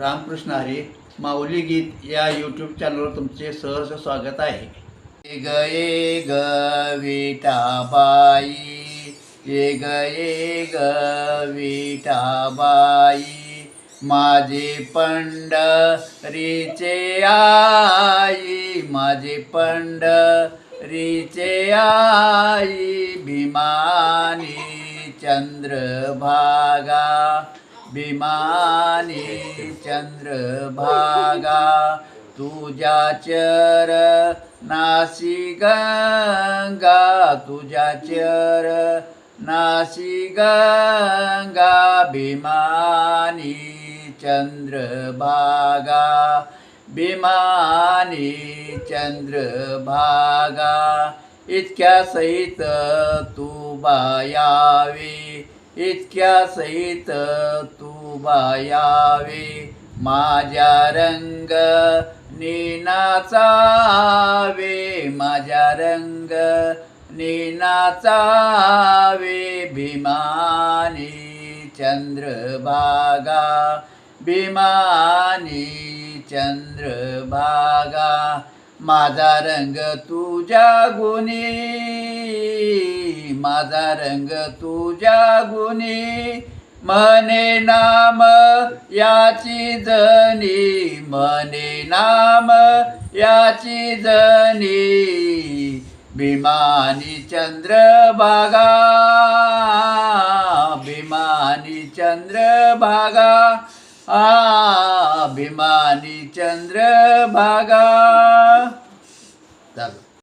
रामकृष्ण हरी माऊली गीत या यूट्यूब चॅनलवर तुमचे सहर्ष स्वागत आहे. ए ग ये ग विठाबाई ये ग ग विटाबाई. माझे पंढरीचे आई माझे पंढरीचे आई भीमानी चंद्रभागा. विमानी चंद्रभागा तुझ्या चर नासी गंगा तुझ्या चर नासी गंगा भीमानी चंद्रभागा भीमानी चंद्रभागा इतक्या सहित तू बायावे. इतक्या सहित तू बायावे माझ्या रंग नीनाचावे. माझ्या रंग नीनाचावे. भीमानी चंद्रभागा. भीमानी चंद्रभागा. माझा रंग तुझ्या गुणी. माझा रंग तुझ्या गुणी मने नाम याची जनी मने नाम याची जनी भीमानी चंद्रभागा भीमानी चंद्रभागा आ भीमानी चंद्रभागा.